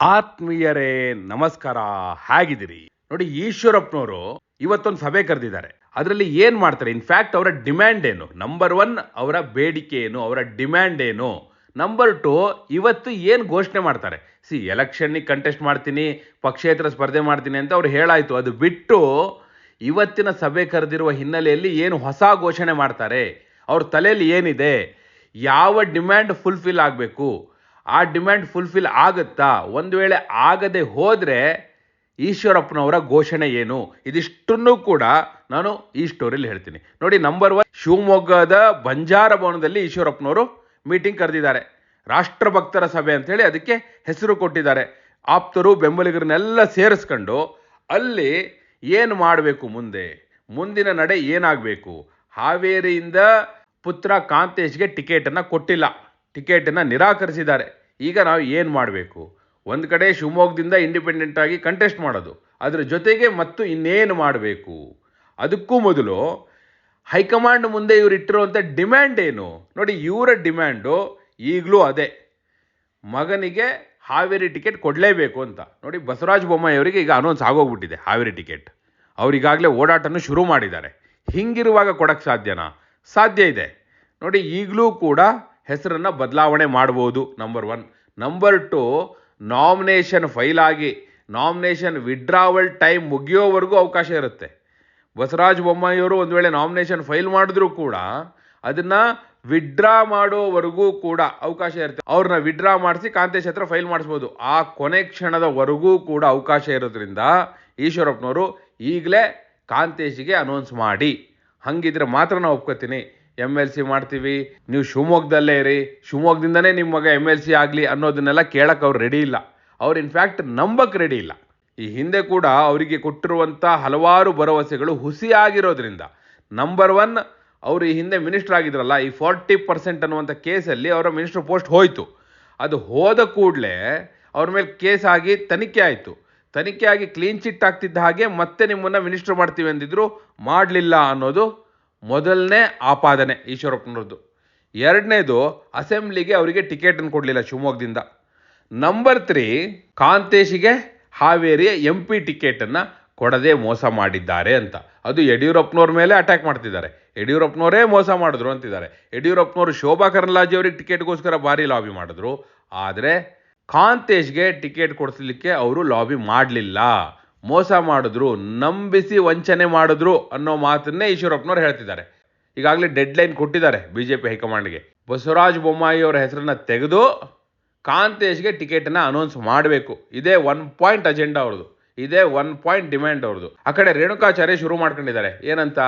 ಆತ್ಮೀಯರೇ, ನಮಸ್ಕಾರ. ಹೇಗಿದ್ದೀರಿ. ನೋಡಿ, ಈಶ್ವರಪ್ಪನವರು ಇವತ್ತೊಂದು ಸಭೆ ಕರೆದಿದ್ದಾರೆ. ಅದರಲ್ಲಿ ಏನ್ ಮಾಡ್ತಾರೆ? ಇನ್ಫ್ಯಾಕ್ಟ್ ಅವರ ಡಿಮ್ಯಾಂಡ್ ಏನು? ನಂಬರ್ ಒನ್ ಅವರ ಬೇಡಿಕೆ ಏನು? ಅವರ ಡಿಮ್ಯಾಂಡ್ ಏನು? ನಂಬರ್ ಟು ಇವತ್ತು ಏನು ಘೋಷಣೆ ಮಾಡ್ತಾರೆ? ಸಿ ಎಲೆಕ್ಷನ್ನಿಗೆ ಕಂಟೆಸ್ಟ್ ಮಾಡ್ತೀನಿ, ಪಕ್ಷೇತರ ಸ್ಪರ್ಧೆ ಮಾಡ್ತೀನಿ ಅಂತ ಅವ್ರು ಹೇಳಾಯ್ತು. ಅದು ಬಿಟ್ಟು ಇವತ್ತಿನ ಸಭೆ ಕರೆದಿರುವ ಹಿನ್ನೆಲೆಯಲ್ಲಿ ಏನು ಹೊಸ ಘೋಷಣೆ ಮಾಡ್ತಾರೆ? ಅವ್ರ ತಲೆಯಲ್ಲಿ ಏನಿದೆ? ಯಾವ ಡಿಮ್ಯಾಂಡ್ ಫುಲ್ಫಿಲ್ ಆಗಬೇಕು? ಆ ಡಿಮ್ಯಾಂಡ್ ಫುಲ್ಫಿಲ್ ಆಗುತ್ತಾ? ಒಂದು ವೇಳೆ ಆಗದೆ ಹೋದರೆ ಈಶ್ವರಪ್ಪನವರ ಘೋಷಣೆ ಏನು? ಇದಿಷ್ಟನ್ನು ಕೂಡ ನಾನು ಈ ಸ್ಟೋರಿಲಿ ಹೇಳ್ತೀನಿ. ನೋಡಿ, ನಂಬರ್ ಒನ್, ಶಿವಮೊಗ್ಗದ ಬಂಜಾರ ಭವನದಲ್ಲಿ ಈಶ್ವರಪ್ಪನವರು ಮೀಟಿಂಗ್ ಕರೆದಿದ್ದಾರೆ. ರಾಷ್ಟ್ರಭಕ್ತರ ಸಭೆ ಅಂತೇಳಿ ಅದಕ್ಕೆ ಹೆಸರು ಕೊಟ್ಟಿದ್ದಾರೆ. ಆಪ್ತರು, ಬೆಂಬಲಿಗರನ್ನೆಲ್ಲ ಸೇರಿಸ್ಕೊಂಡು ಅಲ್ಲಿ ಏನು ಮಾಡಬೇಕು ಮುಂದೆ? ಮುಂದಿನ ನಡೆ ಏನಾಗಬೇಕು? ಹಾವೇರಿಯಿಂದ ಪುತ್ರ ಕಾಂತೇಶ್ಗೆ ಟಿಕೆಟನ್ನು ಕೊಟ್ಟಿಲ್ಲ. ಟಿಕೆಟನ್ನು ನಿರಾಕರಿಸಿದ್ದಾರೆ. ಈಗ ನಾವು ಏನು ಮಾಡಬೇಕು? ಒಂದು ಕಡೆ ಶಿವಮೊಗ್ಗದಿಂದ ಇಂಡಿಪೆಂಡೆಂಟ್ ಆಗಿ ಕಂಟೆಸ್ಟ್ ಮಾಡೋದು. ಅದರ ಜೊತೆಗೆ ಮತ್ತು ಇನ್ನೇನು ಮಾಡಬೇಕು? ಅದಕ್ಕೂ ಮೊದಲು ಹೈಕಮಾಂಡ್ ಮುಂದೆ ಇವರು ಇಟ್ಟಿರುವಂಥ ಡಿಮ್ಯಾಂಡ್ ಏನು? ನೋಡಿ, ಇವರ ಡಿಮ್ಯಾಂಡು ಈಗಲೂ ಅದೇ. ಮಗನಿಗೆ ಹಾವೇರಿ ಟಿಕೆಟ್ ಕೊಡಲೇಬೇಕು ಅಂತ. ನೋಡಿ, ಬಸವರಾಜ ಬೊಮ್ಮಾಯಿಯವರಿಗೆ ಈಗ ಅನೌನ್ಸ್ ಆಗೋಗ್ಬಿಟ್ಟಿದೆ ಹಾವೇರಿ ಟಿಕೆಟ್. ಅವರಿಗಾಗಲೇ ಓಡಾಟನೂ ಶುರು ಮಾಡಿದ್ದಾರೆ. ಹಿಂಗಿರುವಾಗ ಕೊಡಕ್ಕೆ ಸಾಧ್ಯನಾ? ಸಾಧ್ಯ ಇದೆ. ನೋಡಿ, ಈಗಲೂ ಕೂಡ ಹೆಸರನ್ನು ಬದಲಾವಣೆ ಮಾಡ್ಬೋದು number one number two nomination file ಆಗಿ ನಾಮಿನೇಷನ್ ವಿಡ್ರಾವಲ್ ಟೈಮ್ ಮುಗಿಯೋವರೆಗೂ ಅವಕಾಶ ಇರುತ್ತೆ. ಬಸವರಾಜ ಬೊಮ್ಮಾಯಿಯವರು ಒಂದು ವೇಳೆ ನಾಮಿನೇಷನ್ ಫೈಲ್ ಮಾಡಿದ್ರೂ ಕೂಡ, ಅದನ್ನು ವಿಡ್ರಾ ಮಾಡೋವರೆಗೂ ಕೂಡ ಅವಕಾಶ ಇರುತ್ತೆ. ಅವ್ರನ್ನ ವಿಡ್ರಾ ಮಾಡಿಸಿ ಕಾಂತೇಶ್ ಹತ್ರ ಫೈಲ್ ಮಾಡಿಸ್ಬೋದು. ಆ ಕೊನೆ ಕ್ಷಣದವರೆಗೂ ಕೂಡ ಅವಕಾಶ ಇರೋದ್ರಿಂದ ಈಶ್ವರಪ್ಪನವರು ಈಗಲೇ ಕಾಂತೇಶಿಗೆ ಅನೌನ್ಸ್ ಮಾಡಿ. ಹಂಗಿದ್ರೆ ಮಾತ್ರ ನಾವು ಒಪ್ಕೋತೀನಿ. ಎಂ ಎಲ್ ಸಿ ಮಾಡ್ತೀವಿ. ನೀವು ಶಿವಮೊಗ್ಗದಲ್ಲೇ ಇರಿ. ಶಿವಮೊಗ್ಗದಿಂದನೇ ನಿಮ್ಮ ಮಗ ಎಂ ಎಲ್ ಸಿ ಆಗಲಿ ಅನ್ನೋದನ್ನೆಲ್ಲ ಕೇಳಕ್ಕೆ ಅವ್ರು ರೆಡಿ ಇಲ್ಲ. ಅವ್ರು ಇನ್ಫ್ಯಾಕ್ಟ್ ನಂಬಕ್ಕೆ ರೆಡಿ ಇಲ್ಲ. ಈ ಹಿಂದೆ ಕೂಡ ಅವರಿಗೆ ಕೊಟ್ಟಿರುವಂಥ ಹಲವಾರು ಭರವಸೆಗಳು ಹುಸಿಯಾಗಿರೋದ್ರಿಂದ ನಂಬರ್ ಒನ್ ಅವರು ಈ ಹಿಂದೆ ಮಿನಿಸ್ಟರ್ ಆಗಿದ್ರಲ್ಲ, ಈ ಫಾರ್ಟಿ ಪರ್ಸೆಂಟ್ ಅನ್ನುವಂಥ ಕೇಸಲ್ಲಿ ಅವರ ಮಿನಿಸ್ಟರ್ ಪೋಸ್ಟ್ ಹೋಯಿತು. ಅದು ಹೋದ ಕೂಡಲೇ ಅವ್ರ ಮೇಲೆ ಕೇಸ್ ಆಗಿ ತನಿಖೆ ಆಯಿತು. ತನಿಖೆ ಆಗಿ ಕ್ಲೀನ್ ಚಿಟ್ ಆಗ್ತಿದ್ದ ಹಾಗೆ ಮತ್ತೆ ನಿಮ್ಮನ್ನು ಮಿನಿಸ್ಟರ್ ಮಾಡ್ತೀವಿ ಅಂದಿದ್ರು ಮಾಡಲಿಲ್ಲ ಅನ್ನೋದು ಮೊದಲನೇ ಆಪಾದನೆ ಈಶ್ವರಪ್ಪನವ್ರದ್ದು. ಎರಡನೇದು ಅಸೆಂಬ್ಲಿಗೆ ಅವರಿಗೆ ಟಿಕೆಟನ್ನು ಕೊಡಲಿಲ್ಲ ಶಿವಮೊಗ್ಗದಿಂದ. ನಂಬರ್ ತ್ರೀ, ಕಾಂತೇಶಿಗೆ ಹಾವೇರಿ ಎಂ ಪಿ ಟಿಕೆಟನ್ನು ಕೊಡದೆ ಮೋಸ ಮಾಡಿದ್ದಾರೆ ಅಂತ. ಅದು ಯಡಿಯೂರಪ್ಪನವ್ರ ಮೇಲೆ ಅಟ್ಯಾಕ್ ಮಾಡ್ತಿದ್ದಾರೆ. ಯಡಿಯೂರಪ್ಪನವರೇ ಮೋಸ ಮಾಡಿದ್ರು ಅಂತಿದ್ದಾರೆ. ಯಡಿಯೂರಪ್ಪನವರು ಶೋಭಾ ಕರಂದ್ಲಾಜೆ ಅವರಿಗೆ ಟಿಕೆಟ್ಗೋಸ್ಕರ ಭಾರಿ ಲಾಬಿ ಮಾಡಿದ್ರು. ಆದರೆ ಕಾಂತೇಶ್ಗೆ ಟಿಕೆಟ್ ಕೊಡಿಸ್ಲಿಕ್ಕೆ ಅವರು ಲಾಬಿ ಮಾಡಲಿಲ್ಲ. ಮೋಸ ಮಾಡಿದ್ರು, ನಂಬಿಸಿ ವಂಚನೆ ಮಾಡಿದ್ರು ಅನ್ನೋ ಮಾತನ್ನೇ ಈಶ್ವರಪ್ಪನವ್ರು ಹೇಳ್ತಿದ್ದಾರೆ. ಈಗಾಗಲೇ ಡೆಡ್ ಲೈನ್ ಕೊಟ್ಟಿದ್ದಾರೆ ಬಿ ಜೆ ಪಿ ಹೈಕಮಾಂಡ್ಗೆ. ಬಸವರಾಜ ಬೊಮ್ಮಾಯಿ ಅವರ ಹೆಸರನ್ನ ತೆಗೆದು ಕಾಂತೇಶ್ಗೆ ಟಿಕೆಟನ್ನು ಅನೌನ್ಸ್ ಮಾಡಬೇಕು. ಇದೇ ಒನ್ ಪಾಯಿಂಟ್ ಅಜೆಂಡಾ ಅವ್ರದ್ದು. ಇದೇ ಒನ್ ಪಾಯಿಂಟ್ ಡಿಮ್ಯಾಂಡ್ ಅವ್ರದ್ದು. ಆ ಕಡೆ ರೇಣುಕಾಚಾರ್ಯ ಶುರು ಮಾಡ್ಕೊಂಡಿದ್ದಾರೆ. ಏನಂತ?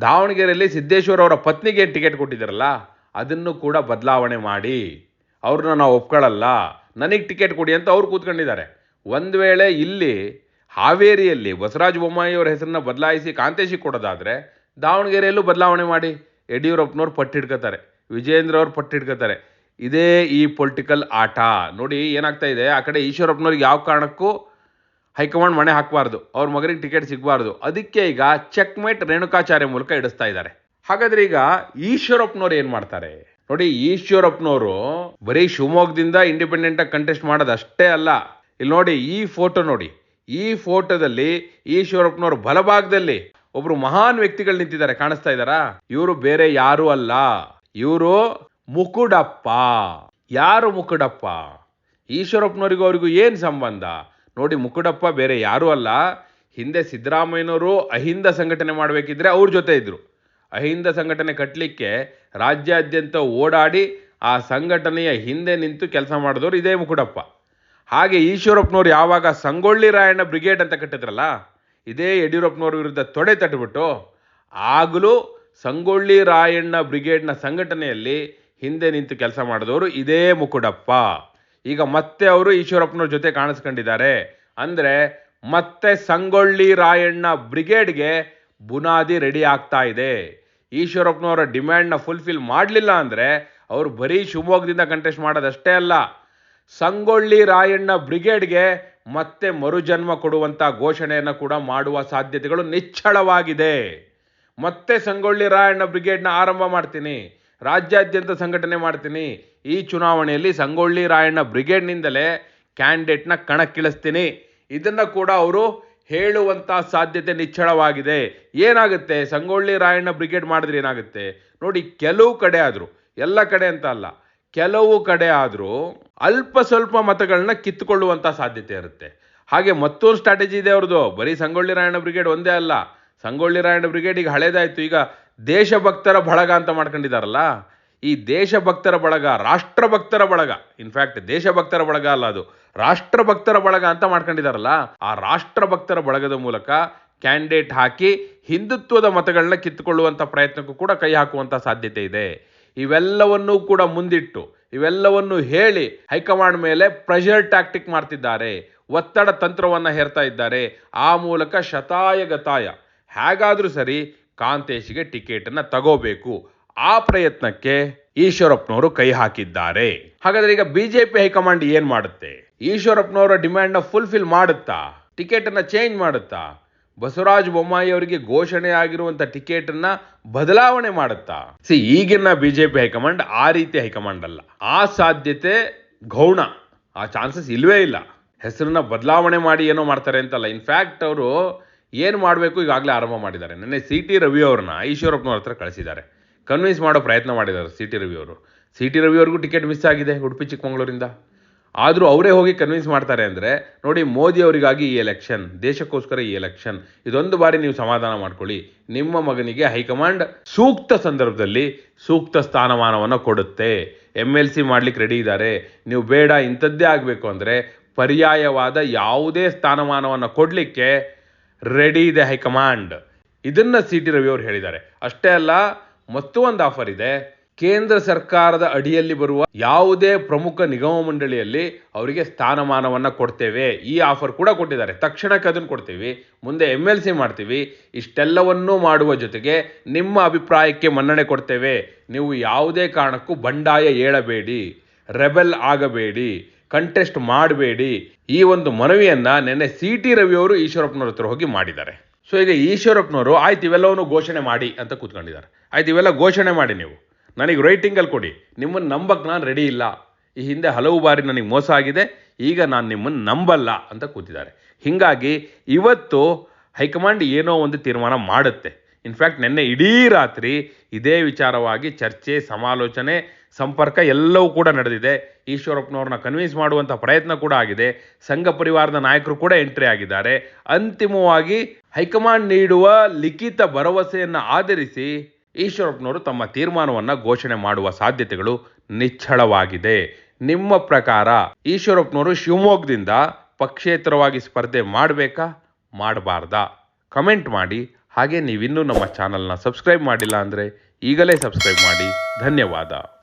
ದಾವಣಗೆರೆಯಲ್ಲಿ ಸಿದ್ದೇಶ್ವರ ಅವರ ಪತ್ನಿಗೆ ಟಿಕೆಟ್ ಕೊಟ್ಟಿದ್ದಾರಲ್ಲ, ಅದನ್ನು ಕೂಡ ಬದಲಾವಣೆ ಮಾಡಿ. ಅವ್ರನ್ನ ನಾವು ಒಪ್ಕೊಳ್ಳಲ್ಲ ನನಗೆ ಟಿಕೆಟ್ ಕೊಡಿ ಅಂತ ಅವ್ರು ಕೂತ್ಕೊಂಡಿದ್ದಾರೆ. ಒಂದು ವೇಳೆ ಇಲ್ಲಿ ಹಾವೇರಿಯಲ್ಲಿ ಬಸವರಾಜ ಬೊಮ್ಮಾಯಿಯವ್ರ ಹೆಸರನ್ನ ಬದಲಾಯಿಸಿ ಕಾಂತೇಶಿ ಕೊಡೋದಾದರೆ ದಾವಣಗೆರೆಯಲ್ಲೂ ಬದಲಾವಣೆ ಮಾಡಿ ಯಡಿಯೂರಪ್ಪನವ್ರು ಪಟ್ಟಿಡ್ಕೋತಾರೆ ವಿಜಯೇಂದ್ರ ಅವ್ರು ಪಟ್ಟಿಡ್ಕೋತಾರೆ ಇದೇ ಈ ಪೊಲಿಟಿಕಲ್ ಆಟ. ನೋಡಿ ಏನಾಗ್ತಾ ಇದೆ, ಆ ಕಡೆ ಈಶ್ವರಪ್ಪನವ್ರಿಗೆ ಯಾವ ಕಾರಣಕ್ಕೂ ಹೈಕಮಾಂಡ್ ಮಣೆ ಹಾಕಬಾರ್ದು, ಅವ್ರ ಮಗನಿಗೆ ಟಿಕೆಟ್ ಸಿಗಬಾರ್ದು. ಅದಕ್ಕೆ ಈಗ ಚೆಕ್ಮೇಟ್ ರೇಣುಕಾಚಾರ್ಯ ಮೂಲಕ ಇಡಿಸ್ತಾ ಇದ್ದಾರೆ. ಹಾಗಾದ್ರೆ ಈಗ ಈಶ್ವರಪ್ಪನವ್ರು ಏನು ಮಾಡ್ತಾರೆ? ನೋಡಿ ಈಶ್ವರಪ್ಪನವರು ಬರೀ ಶಿವಮೊಗ್ಗದಿಂದ ಇಂಡಿಪೆಂಡೆಂಟ್ ಆಗಿ ಕಂಟೆಸ್ಟ್ ಮಾಡೋದು ಅಷ್ಟೇ ಅಲ್ಲ. ಇಲ್ಲಿ ನೋಡಿ ಈ ಫೋಟೋ ನೋಡಿ. ಈ ಫೋಟೋದಲ್ಲಿ ಈಶ್ವರಪ್ಪನವ್ರ ಬಲಭಾಗದಲ್ಲಿ ಒಬ್ರು ಮಹಾನ್ ವ್ಯಕ್ತಿಗಳು ನಿಂತಿದ್ದಾರೆ. ಕಾಣಿಸ್ತಾ ಇದ್ದಾರಾ? ಇವರು ಬೇರೆ ಯಾರು ಅಲ್ಲ. ಇವರು ಮುಕುಡಪ್ಪ. ಯಾರು ಮುಕುಡಪ್ಪ? ಈಶ್ವರಪ್ಪನವರಿಗೂ ಅವರಿಗೂ ಏನು ಸಂಬಂಧ? ನೋಡಿ, ಮುಕುಡಪ್ಪ ಬೇರೆ ಯಾರೂ ಅಲ್ಲ. ಹಿಂದೆ ಸಿದ್ದರಾಮಯ್ಯನವರು ಅಹಿಂದ ಸಂಘಟನೆ ಮಾಡಬೇಕಿದ್ರೆ ಅವ್ರ ಜೊತೆ ಇದ್ರು. ಅಹಿಂದ ಸಂಘಟನೆ ಕಟ್ಟಲಿಕ್ಕೆ ರಾಜ್ಯಾದ್ಯಂತ ಓಡಾಡಿ ಆ ಸಂಘಟನೆಯ ಹಿಂದೆ ನಿಂತು ಕೆಲಸ ಮಾಡಿದವರು ಇದೇ ಮುಕುಡಪ್ಪ. ಹಾಗೆ ಈಶ್ವರಪ್ಪನವ್ರು ಯಾವಾಗ ಸಂಗೊಳ್ಳಿ ರಾಯಣ್ಣ ಬ್ರಿಗೇಡ್ ಅಂತ ಕಟ್ಟಿದ್ರಲ್ಲ, ಇದೇ ಯಡಿಯೂರಪ್ಪನವ್ರ ವಿರುದ್ಧ ತೊಡೆ ತಟ್ಟುಬಿಟ್ಟು ಆಗಲೂ ಸಂಗೊಳ್ಳಿ ರಾಯಣ್ಣ ಬ್ರಿಗೇಡ್ನ ಸಂಘಟನೆಯಲ್ಲಿ ಹಿಂದೆ ನಿಂತು ಕೆಲಸ ಮಾಡಿದವರು ಇದೇ ಮುಕುಡಪ್ಪ ಈಗ ಮತ್ತೆ ಅವರು ಈಶ್ವರಪ್ಪನವ್ರ ಜೊತೆ ಕಾಣಿಸ್ಕೊಂಡಿದ್ದಾರೆ. ಅಂದರೆ ಮತ್ತೆ ಸಂಗೊಳ್ಳಿ ರಾಯಣ್ಣ ಬ್ರಿಗೇಡ್ಗೆ ಬುನಾದಿ ರೆಡಿ ಆಗ್ತಾ ಇದೆ. ಈಶ್ವರಪ್ಪನವರ ಡಿಮ್ಯಾಂಡ್ನ ಫುಲ್ಫಿಲ್ ಮಾಡಲಿಲ್ಲ ಅಂದರೆ ಅವರು ಬರೀ ಶಿವಮೊಗ್ಗದಿಂದ ಕಂಟೆಸ್ಟ್ ಮಾಡೋದಷ್ಟೇ ಅಲ್ಲ ಸಂಗೊಳ್ಳಿ ರಾಯಣ್ಣ ಬ್ರಿಗೇಡ್ಗೆ ಮತ್ತೆ ಮರುಜನ್ಮ ಕೊಡುವಂಥ ಘೋಷಣೆಯನ್ನು ಕೂಡ ಮಾಡುವ ಸಾಧ್ಯತೆಗಳು ನಿಚ್ಚಳವಾಗಿದೆ. ಮತ್ತೆ ಸಂಗೊಳ್ಳಿ ರಾಯಣ್ಣ ಬ್ರಿಗೇಡ್ನ ಆರಂಭ ಮಾಡ್ತೀನಿ. ರಾಜ್ಯಾದ್ಯಂತ ಸಂಘಟನೆ ಮಾಡ್ತೀನಿ. ಈ ಚುನಾವಣೆಯಲ್ಲಿ ಸಂಗೊಳ್ಳಿ ರಾಯಣ್ಣ ಬ್ರಿಗೇಡ್ನಿಂದಲೇ ಕ್ಯಾಂಡಿಡೇಟ್ನ ಕಣಕ್ಕಿಳಿಸ್ತೀನಿ. ಇದನ್ನು ಕೂಡ ಅವರು ಹೇಳುವಂಥ ಸಾಧ್ಯತೆ ನಿಚ್ಚಳವಾಗಿದೆ. ಏನಾಗುತ್ತೆ? ಸಂಗೊಳ್ಳಿ ರಾಯಣ್ಣ ಬ್ರಿಗೇಡ್ ಮಾಡಿದ್ರೆ ಏನಾಗುತ್ತೆ? ನೋಡಿ, ಕೆಲವು ಕಡೆ ಆದರೂ, ಎಲ್ಲ ಕಡೆ ಅಂತ ಅಲ್ಲ ಕೆಲವು ಕಡೆ ಆದರೂ ಅಲ್ಪ ಸ್ವಲ್ಪ ಮತಗಳನ್ನ ಕಿತ್ತುಕೊಳ್ಳುವಂಥ ಸಾಧ್ಯತೆ ಇರುತ್ತೆ. ಹಾಗೆ ಮತ್ತೊಂದು ಸ್ಟ್ರಾಟಜಿ ಇದೆ ಅವ್ರದ್ದು ಬರೀ ಸಂಗೊಳ್ಳಿ ರಾಯಣ್ಣ ಬ್ರಿಗೇಡ್ ಒಂದೇ ಅಲ್ಲ. ಸಂಗೊಳ್ಳಿ ರಾಯಣ್ಣ ಬ್ರಿಗೇಡ್ ಈಗ ಹಳೇದಾಯಿತು. ಈಗ ದೇಶಭಕ್ತರ ಬಳಗ ಅಂತ ಮಾಡ್ಕೊಂಡಿದಾರಲ್ಲ. ಈ ದೇಶಭಕ್ತರ ಬಳಗ, ರಾಷ್ಟ್ರಭಕ್ತರ ಬಳಗ. ಇನ್ಫ್ಯಾಕ್ಟ್ ದೇಶಭಕ್ತರ ಬಳಗ ಅಲ್ಲ ಅದು. ರಾಷ್ಟ್ರಭಕ್ತರ ಬಳಗ ಅಂತ ಮಾಡ್ಕೊಂಡಿದಾರಲ್ಲ. ಆ ರಾಷ್ಟ್ರಭಕ್ತರ ಬಳಗದ ಮೂಲಕ ಕ್ಯಾಂಡಿಡೇಟ್ ಹಾಕಿ ಹಿಂದುತ್ವದ ಮತಗಳನ್ನ ಕಿತ್ತುಕೊಳ್ಳುವಂಥ ಪ್ರಯತ್ನಕ್ಕೂ ಕೂಡ ಕೈ ಹಾಕುವಂಥ ಸಾಧ್ಯತೆ ಇದೆ. ಇವೆಲ್ಲವನ್ನೂ ಕೂಡ ಮುಂದಿಟ್ಟು, ಇವೆಲ್ಲವನ್ನು ಹೇಳಿ ಹೈಕಮಾಂಡ್ ಮೇಲೆ ಪ್ರೆಷರ್ ಟ್ಯಾಕ್ಟಿಕ್ ಮಾಡ್ತಿದ್ದಾರೆ, ಒತ್ತಡ ತಂತ್ರವನ್ನು ಹೇರ್ತಾ ಇದ್ದಾರೆ, ಆ ಮೂಲಕ ಶತಾಯ ಗತಾಯ ಹೇಗಾದ್ರೂ ಸರಿ ಕಾಂತೇಶಿಗೆ ಟಿಕೆಟನ್ನು ತಗೋಬೇಕು. ಆ ಪ್ರಯತ್ನಕ್ಕೆ ಈಶ್ವರಪ್ಪನವರು ಕೈ ಹಾಕಿದ್ದಾರೆ. ಹಾಗಾದ್ರೆ ಈಗ ಬಿಜೆಪಿ ಹೈಕಮಾಂಡ್ ಏನ್ ಮಾಡುತ್ತೆ? ಈಶ್ವರಪ್ಪನವರ ಡಿಮ್ಯಾಂಡ್ನ ಫುಲ್ಫಿಲ್ ಮಾಡುತ್ತಾ? ಟಿಕೆಟ್ ಅನ್ನ ಚೇಂಜ್ ಮಾಡುತ್ತಾ? ಬಸವರಾಜ ಬೊಮ್ಮಾಯಿ ಅವರಿಗೆ ಘೋಷಣೆ ಆಗಿರುವಂತ ಟಿಕೆಟ್ ಅನ್ನ ಬದಲಾವಣೆ ಮಾಡುತ್ತಾ? ಸಿ, ಈಗಿನ ಬಿಜೆಪಿ ಹೈಕಮಾಂಡ್ ಆ ರೀತಿ ಹೈಕಮಾಂಡ್ ಅಲ್ಲ. ಆ ಸಾಧ್ಯತೆ ಗೌಣ. ಆ ಚಾನ್ಸಸ್ ಇಲ್ವೇ ಇಲ್ಲ. ಹೆಸರನ್ನ ಬದಲಾವಣೆ ಮಾಡಿ ಏನೋ ಮಾಡ್ತಾರೆ ಅಂತಲ್ಲ. ಇನ್ಫ್ಯಾಕ್ಟ್ ಅವರು ಏನು ಮಾಡಬೇಕು ಈಗಾಗಲೇ ಆರಂಭ ಮಾಡಿದ್ದಾರೆ. ನಿನ್ನೆ ಸಿ ಟಿ ರವಿ ಅವ್ರನ್ನ ಈಶ್ವರಪ್ಪನವ್ರ ಹತ್ರ ಕಳಿಸಿದ್ದಾರೆ. ಕನ್ವಿನ್ಸ್ ಮಾಡೋ ಪ್ರಯತ್ನ ಮಾಡಿದ್ದಾರೆ ಸಿ ಟಿ ರವಿ ಅವರು. ಸಿ ಟಿ ರವಿ ಅವ್ರಿಗೂ ಟಿಕೆಟ್ ಮಿಸ್ ಆಗಿದೆ ಉಡುಪಿ ಚಿಕ್ಕಮಗಳೂರಿಂದ. ಆದರೂ ಅವರೇ ಹೋಗಿ ಕನ್ವಿನ್ಸ್ ಮಾಡ್ತಾರೆ ಅಂದರೆ, ನೋಡಿ ಮೋದಿ ಅವರಿಗಾಗಿ ಈ ಎಲೆಕ್ಷನ್ ದೇಶಕ್ಕೋಸ್ಕರ ಈ ಎಲೆಕ್ಷನ್ ಇದೊಂದು ಬಾರಿ ನೀವು ಸಮಾಧಾನ ಮಾಡ್ಕೊಳ್ಳಿ. ನಿಮ್ಮ ಮಗನಿಗೆ ಹೈಕಮಾಂಡ್ ಸೂಕ್ತ ಸಂದರ್ಭದಲ್ಲಿ ಸೂಕ್ತ ಸ್ಥಾನಮಾನವನ್ನು ಕೊಡುತ್ತೆ. ಎಂ ಎಲ್ ಸಿ ಮಾಡ್ಲಿಕ್ಕೆ ರೆಡಿ ಇದ್ದಾರೆ ನೀವು ಬೇಡ, ಇಂಥದ್ದೇ ಆಗಬೇಕು ಅಂದರೆ ಪರ್ಯಾಯವಾದ ಯಾವುದೇ ಸ್ಥಾನಮಾನವನ್ನು ಕೊಡಲಿಕ್ಕೆ ರೆಡಿ ಇದೆ ಹೈಕಮಾಂಡ್. ಇದನ್ನು ಸಿ ಟಿ ರವಿ ಅವರು ಹೇಳಿದ್ದಾರೆ. ಅಷ್ಟೇ ಅಲ್ಲ ಮತ್ತೂ ಒಂದು ಆಫರ್ ಇದೆ. ಕೇಂದ್ರ ಸರ್ಕಾರದ ಅಡಿಯಲ್ಲಿ ಬರುವ ಯಾವುದೇ ಪ್ರಮುಖ ನಿಗಮ ಮಂಡಳಿಯಲ್ಲಿ ಅವರಿಗೆ ಸ್ಥಾನಮಾನವನ್ನ ಕೊಡ್ತೇವೆ. ಈ ಆಫರ್ ಕೂಡ ಕೊಟ್ಟಿದ್ದಾರೆ. ತಕ್ಷಣಕ್ಕೆ ಅದನ್ನು ಕೊಡ್ತೀವಿ. ಮುಂದೆ ಎಂ ಎಲ್ ಸಿ ಮಾಡ್ತೀವಿ. ಇಷ್ಟೆಲ್ಲವನ್ನೂ ಮಾಡುವ ಜೊತೆಗೆ ನಿಮ್ಮ ಅಭಿಪ್ರಾಯಕ್ಕೆ ಮನ್ನಣೆ ಕೊಡ್ತೇವೆ. ನೀವು ಯಾವುದೇ ಕಾರಣಕ್ಕೂ ಬಂಡಾಯ ಏಳಬೇಡಿ. ರೆಬೆಲ್ ಆಗಬೇಡಿ. ಕಂಟೆಸ್ಟ್ ಮಾಡಬೇಡಿ. ಈ ಒಂದು ಮನವಿಯನ್ನ ನಿನ್ನೆ ಸಿ ಟಿ ರವಿ ಅವರು ಈಶ್ವರಪ್ಪನವ್ರ ಹತ್ರ ಹೋಗಿ ಮಾಡಿದ್ದಾರೆ. ಸೊ, ಈಗ ಈಶ್ವರಪ್ಪನವರು, ಆಯ್ತು, ಇವೆಲ್ಲವನ್ನು ಘೋಷಣೆ ಮಾಡಿ ಅಂತ ಕೂತ್ಕೊಂಡಿದ್ದಾರೆ. ಆಯ್ತು, ಇವೆಲ್ಲ ಘೋಷಣೆ ಮಾಡಿ ನೀವು. ನನಗೆ ರೈಟಿಂಗಲ್ಲಿ ಕೊಡಿ. ನಿಮ್ಮನ್ನು ನಂಬಕ್ಕೆ ನಾನು ರೆಡಿ ಇಲ್ಲ. ಈ ಹಿಂದೆ ಹಲವು ಬಾರಿ ನನಗೆ ಮೋಸ ಆಗಿದೆ. ಈಗ ನಾನು ನಿಮ್ಮನ್ನು ನಂಬಲ್ಲ ಅಂತ ಕೂತಿದ್ದಾರೆ. ಹೀಗಾಗಿ ಇವತ್ತು ಹೈಕಮಾಂಡ್ ಏನೋ ಒಂದು ತೀರ್ಮಾನ ಮಾಡುತ್ತೆ. ಇನ್ಫ್ಯಾಕ್ಟ್ ನಿನ್ನೆ ಇಡೀ ರಾತ್ರಿ ಇದೇ ವಿಚಾರವಾಗಿ ಚರ್ಚೆ, ಸಮಾಲೋಚನೆ, ಸಂಪರ್ಕ ಎಲ್ಲವೂ ಕೂಡ ನಡೆದಿದೆ. ಈಶ್ವರಪ್ಪನವ್ರನ್ನ ಕನ್ವಿನ್ಸ್ ಮಾಡುವಂಥ ಪ್ರಯತ್ನ ಕೂಡ ಆಗಿದೆ. ಸಂಘ ಪರಿವಾರದ ನಾಯಕರು ಕೂಡ ಎಂಟ್ರಿ ಆಗಿದ್ದಾರೆ. ಅಂತಿಮವಾಗಿ ಹೈಕಮಾಂಡ್ ನೀಡುವ ಲಿಖಿತ ಭರವಸೆಯನ್ನು ಆಧರಿಸಿ ಈಶ್ವರಪ್ಪನವರು ತಮ್ಮ ತೀರ್ಮಾನವನ್ನು ಘೋಷಣೆ ಮಾಡುವ ಸಾಧ್ಯತೆಗಳು ನಿಚ್ಚಳವಾಗಿದೆ. ನಿಮ್ಮ ಪ್ರಕಾರ ಈಶ್ವರಪ್ಪನವರು ಶಿವಮೊಗ್ಗದಿಂದ ಪಕ್ಷೇತರವಾಗಿ ಸ್ಪರ್ಧೆ ಮಾಡಬೇಕಾ? ಮಾಡಬಾರ್ದಾ. ಕಮೆಂಟ್ ಮಾಡಿ. ಹಾಗೆ ನೀವಿನ್ನೂ ನಮ್ಮ ಚಾನಲ್ನ ಸಬ್ಸ್ಕ್ರೈಬ್ ಮಾಡಿಲ್ಲ ಅಂದರೆ ಈಗಲೇ ಸಬ್ಸ್ಕ್ರೈಬ್ ಮಾಡಿ. ಧನ್ಯವಾದ.